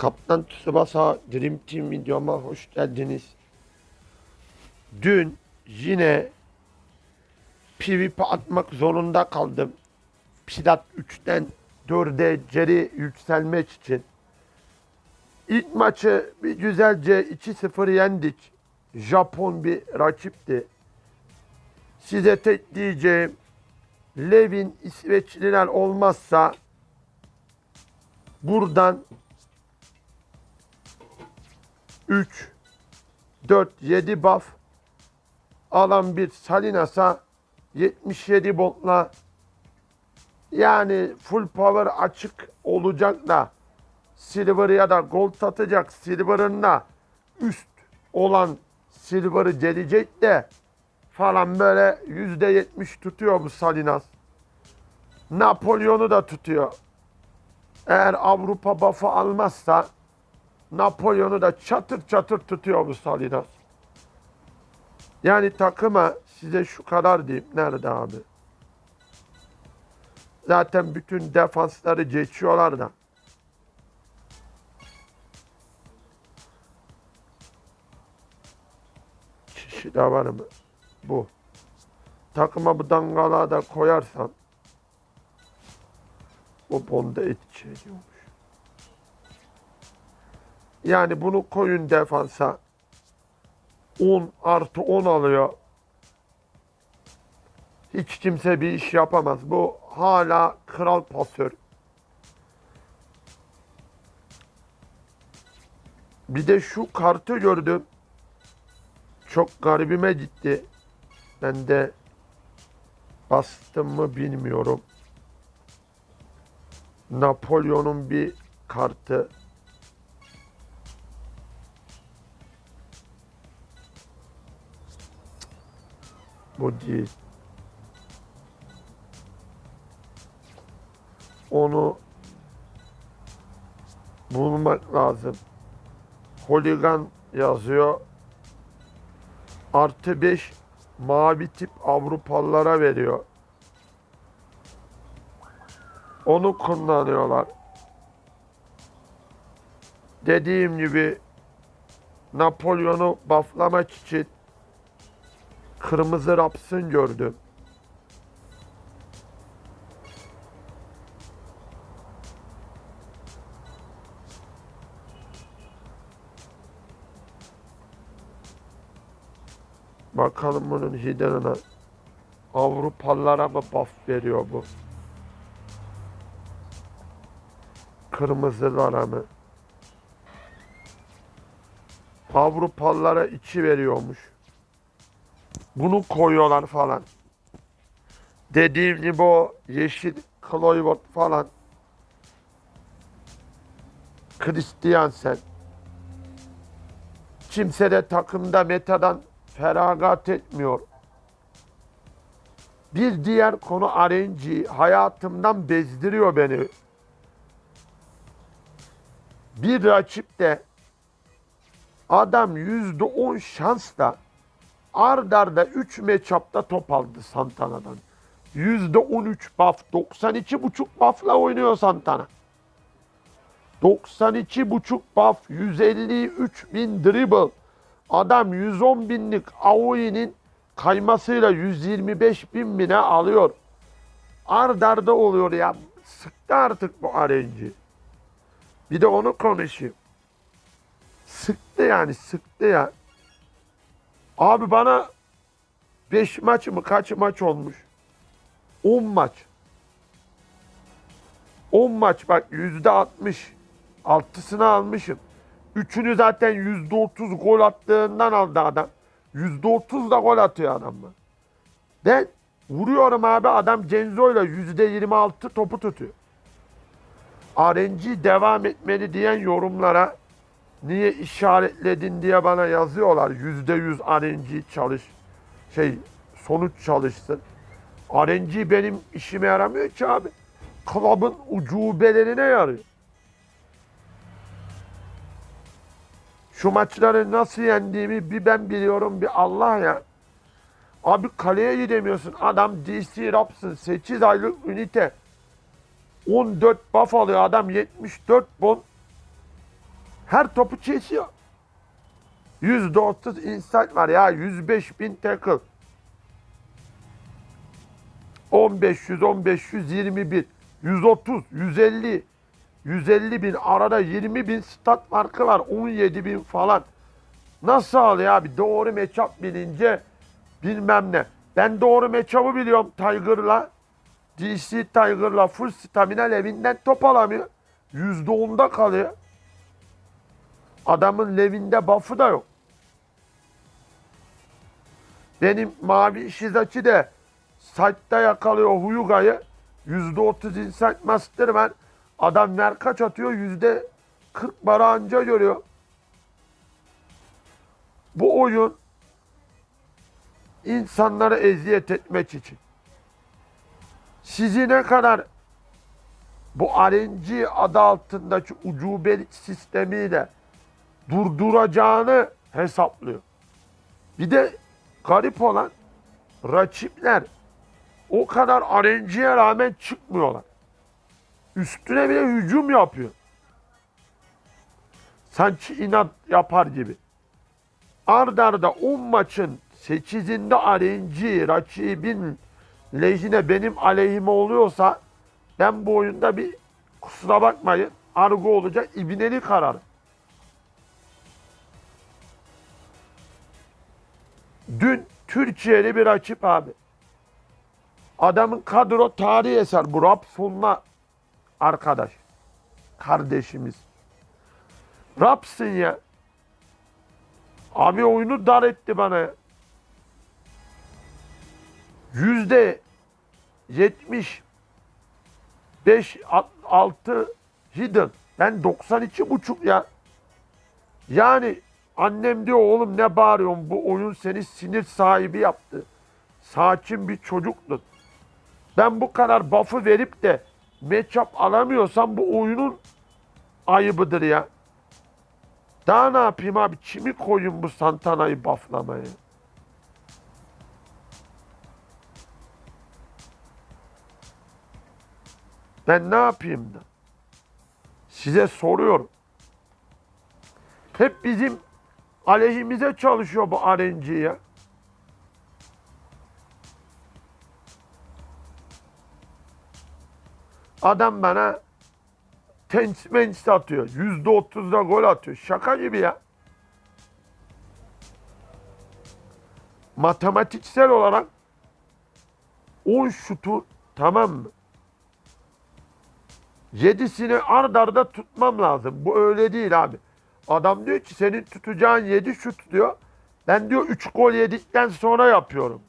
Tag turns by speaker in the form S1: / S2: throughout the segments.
S1: Kaptan Tsubasa Dream Team videoma hoş geldiniz. Dün yine PvP atmak zorunda kaldım. Plat 3'ten 4'e geri yükselmek için. İlk maçı bir güzelce 2-0 yendik. Japon bir rakipti. Size tek diyeceğim Levin İsveçliler olmazsa buradan 3 4 7 buff alan bir Salinas'a 77 botla yani full power açık olacak da silver ya da gold atacak silver'ın da üst olan silver'ı gelecek de falan böyle yüzde yetmiş tutuyor bu Salinas. Napolyon'u da tutuyor. Eğer Avrupa buff'ı almazsa Napolyon'u da çatır çatır tutuyor bu Salinas. Yani takıma size şu kadar diyeyim. Nerede abi? Zaten bütün defansları geçiyorlar da. Kişi de var mı? Bu. Takıma bu dangala da koyarsan o bonda etki ediyormuş. Yani bunu koyun defansa 10 artı 10 alıyor. Hiç kimse bir iş yapamaz. Bu hala kral pasör. Bir de şu kartı gördüm. Çok garibime gitti. Ben de bastım mı bilmiyorum. Napolyon'un bir kartı. Bu değil. Onu bulmak lazım. Holigan yazıyor. Artı 5 mavi tip Avrupalılara veriyor. Onu kullanıyorlar. Dediğim gibi Napolyon'u bufflamak için kırmızı rapsın gördüm. Bakalım bunun hidanına. Avrupalılara mı buff veriyor bu? Kırmızılara mı? Avrupalılara içi veriyormuş. Bunu koyuyorlar falan. Dediğim gibi o yeşil Kloivot falan. Christiansen. Kimse de takımda metadan feragat etmiyor. Bir diğer konu RNG hayatımdan bezdiriyor beni. Bir rakip de adam yüzde on şansla ard arda 3 matchup'ta top aldı Santana'dan. Yüzde 13 buff, 92 buçuk buff'la oynuyor Santana. 92 buçuk buff, 153 bin dribble. Adam 110 binlik Aoi'nin kaymasıyla 125 bin bine alıyor. Ard arda oluyor ya. Sıktı artık bu RNG. Bir de onu konuşayım. Sıktı yani sıktı ya. Abi bana 5 maç mı kaç maç olmuş? 10 maç. 10 maç bak yüzde 60. Altısını almışım. Üçünü zaten yüzde 30 gol attığından aldı adam. Yüzde 30 da gol atıyor adam. Ben vuruyorum abi adam Cenzo'yla yüzde 26 topu tutuyor. RNG devam etmeli diyen yorumlara niye işaretledin diye bana yazıyorlar. Yüzde yüz RNG çalış, şey sonuç çalışsın. RNG benim işime yaramıyor ki abi. Club'ın ucubelerine yarıyor. Şu maçları nasıl yendiğimi bir ben biliyorum bir Allah ya. Abi kaleye gidemiyorsun. Adam DC Raps'ın 8 aylık ünite. 14 buff alıyor adam 74 bon. Her topu kesiyor. %30 insight var ya. 105 bin tackle. 1500, 1500, 21, 130, 150, 150 bin arada 20 bin stat farkı var. 17 bin falan. Nasıl alıyor abi? Doğru matchup bilince bilmem ne. Ben doğru matchup'ı biliyorum Tiger'la. DC Tiger'la full stamina Levin'den top alamıyor. %10'da kalıyor. Adamın Levin'de buff'ı da yok. Benim mavi Shizachi de site'da yakalıyor Huyuga'yı. %30 insight master ben. Adam ver kaç atıyor? %40 bara anca görüyor. Bu oyun insanlara eziyet etmek için. Sizi ne kadar bu RNG adı altındaki ucubelik sistemiyle durduracağını hesaplıyor. Bir de garip olan rakipler o kadar RNG'ye rağmen çıkmıyorlar. Üstüne bile hücum yapıyor. Sanki inat yapar gibi. Ard arda 10 maçın 8'inde RNG rakibin lehine benim aleyhime oluyorsa ben bu oyunda bir kusura bakmayın argo olacak ibneli karar. Dün Türkiye'li bir rakip abi. Adamın kadro tarihi eser. Bu Rapson'la arkadaş. Kardeşimiz. Rapsın ya. Abi oyunu dar etti bana ya. Yüzde yetmiş beş altı hidden. Ben 92 buçuk ya. Yani annem diyor oğlum ne bağırıyorsun bu oyun seni sinir sahibi yaptı. Sakin bir çocuktun. Ben bu kadar buff'ı verip de matchup alamıyorsam bu oyunun ayıbıdır ya. Daha ne yapayım abi? Kimi koyayım bu Santana'yı bufflamaya? Ben ne yapayım da? Size soruyorum. Hep bizim aleyhimize çalışıyor bu RNG ya. Adam bana tenç menç atıyor. Yüzde otuzda gol atıyor. Şaka gibi ya. Matematiksel olarak 10 şutu tamam mı? Yedisini ard arda tutmam lazım. Bu öyle değil abi. Adam diyor ki senin tutacağın 7 şut diyor. Ben diyor 3 gol yedikten sonra yapıyorum.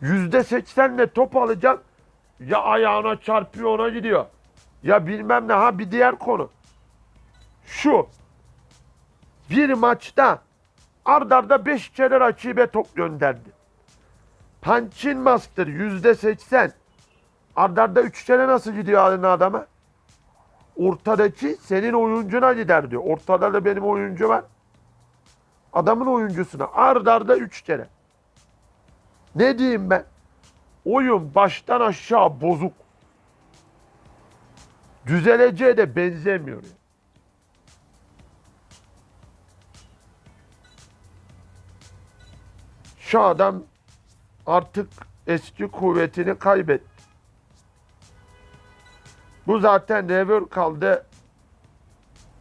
S1: Yüzde seksenle top alacak. Ya ayağına çarpıyor ona gidiyor. Ya bilmem ne. Ha bir diğer konu. Şu. Bir maçta ard arda 5 kere rakibe top gönderdi. Punching Master yüzde seksen. Ard arda 3 kere nasıl gidiyor haline adama? Ortadaki senin oyuncuna gider diyor. Ortada da benim oyuncu var. Adamın oyuncusuna ard arda 3 kere. Ne diyeyim ben? Oyun baştan aşağı bozuk. Düzeleceğe de benzemiyor. ya. Şu adam artık eski kuvvetini kaybetti. Bu zaten rever kaldı.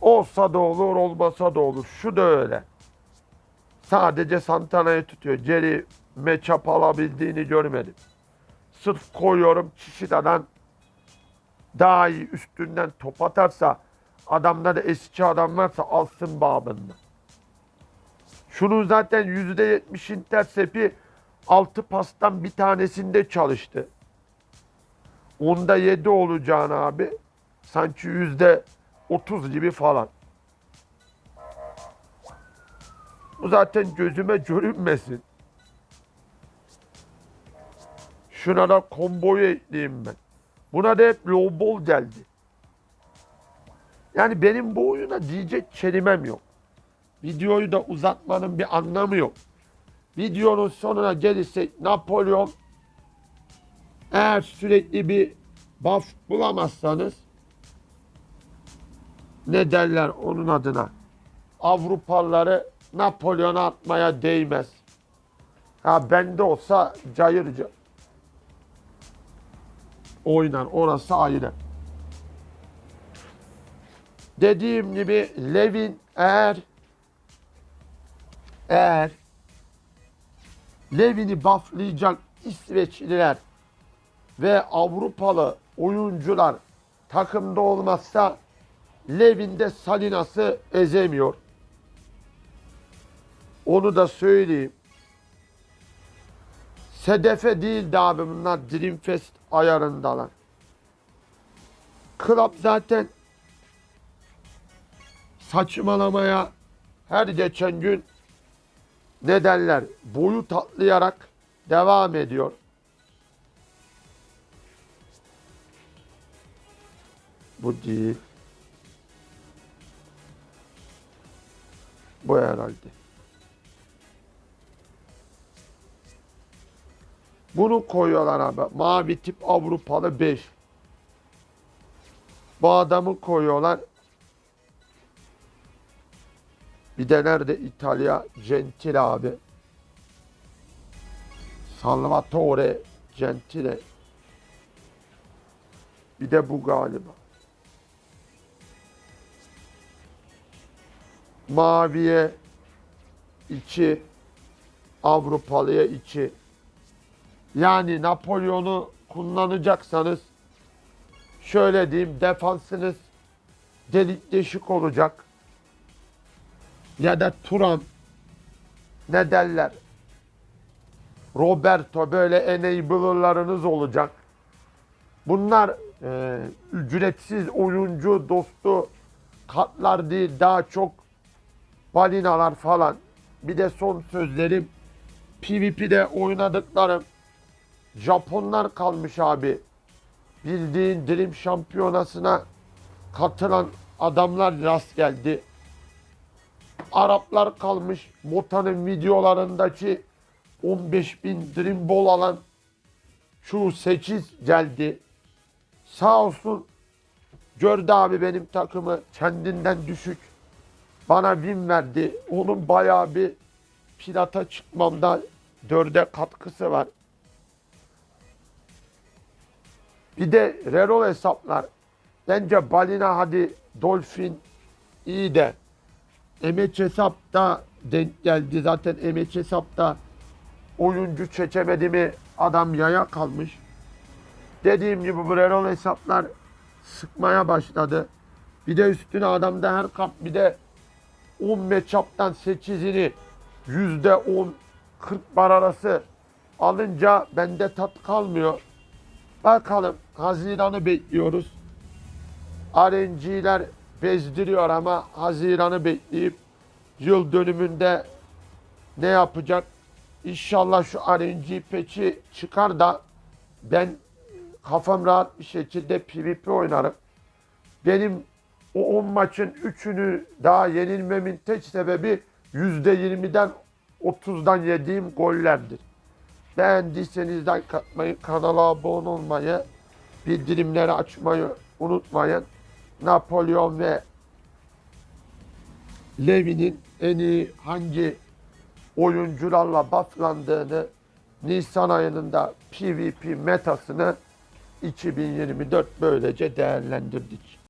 S1: Olsa da olur, olmasa da olur. Şu da öyle. Sadece Santana'yı tutuyor. Jerry matchup alabildiğini görmedim. Sırf koyuyorum Kişidadan daha iyi üstünden top atarsa adamda da eski adam varsa alsın babında. Şunun zaten yüzde yetmiş intersepi altı pastan bir tanesinde çalıştı. Onda yedi olacağını abi. Sanki yüzde otuz gibi falan. Bu zaten gözüme görünmesin. Şuna da komboyu ekleyeyim ben. Buna da hep low ball geldi. Yani benim bu oyuna diyecek kelimem yok. Videoyu da uzatmanın bir anlamı yok. Videonun sonuna gelirsek Napolyon eğer sürekli bir buff bulamazsanız ne derler onun adına Avrupalıları Napolyon'a atmaya değmez. Ha bende olsa cayırca oynar. Orası ayrı. Dediğim gibi Levin eğer eğer Levin'i bufflayacak İsveçliler ve Avrupalı oyuncular takımda olmazsa Levin de Salinas'ı ezemiyor. Onu da söyleyeyim. Sedefe değil de abi bunlar Dreamfest ayarındalar. Club zaten saçmalamaya her geçen gün ne derler boyu tatlayarak devam ediyor. Bu değil. Bu herhalde. Bunu koyuyorlar abi. Mavi tip Avrupalı 5. Bu adamı koyuyorlar. Bir de nerede İtalya Gentile abi. Salvatore Gentile. Bir de bu galiba. Maviye 2 Avrupalıya 2 yani Napolyon'u kullanacaksanız şöyle diyeyim defansınız delik deşik olacak. Ya da Turan ne derler? Roberto böyle enabler'larınız olacak. Bunlar e, ücretsiz oyuncu dostu katlar değil daha çok balinalar falan. Bir de son sözlerim PvP'de oynadıklarım Japonlar kalmış abi. Bildiğin Dream şampiyonasına katılan adamlar rast geldi. Araplar kalmış. Mota'nın videolarındaki 15 bin Dream Ball alan şu 8 geldi. Sağ olsun gördü abi benim takımı kendinden düşük. Bana win verdi. Onun bayağı bir pilata çıkmamda dörde katkısı var. Bir de reroll hesaplar. Bence balina hadi dolphin iyi de emeç hesapta denk geldi. Zaten emeç hesapta oyuncu çekemedi mi adam yaya kalmış. Dediğim gibi bu reroll hesaplar sıkmaya başladı. Bir de üstüne adamda her kap bir de 10 matchup'tan 8'ini yüzde 10 40 bar arası alınca bende tat kalmıyor. Bakalım Haziran'ı bekliyoruz. RNG'ler bezdiriyor ama Haziran'ı bekleyip yıl dönümünde ne yapacak? İnşallah şu RNG peçi çıkar da ben kafam rahat bir şekilde PvP oynarım. Benim o 10 maçın 3'ünü daha yenilmemin tek sebebi %20'den 30'dan yediğim gollerdir. Beğendiyseniz like atmayı, kanala abone olmayı, bildirimleri açmayı unutmayın. Napolyon ve Levi'nin en iyi hangi oyuncularla bufflandığını Nisan ayının da PvP metasını 2024 böylece değerlendirdik.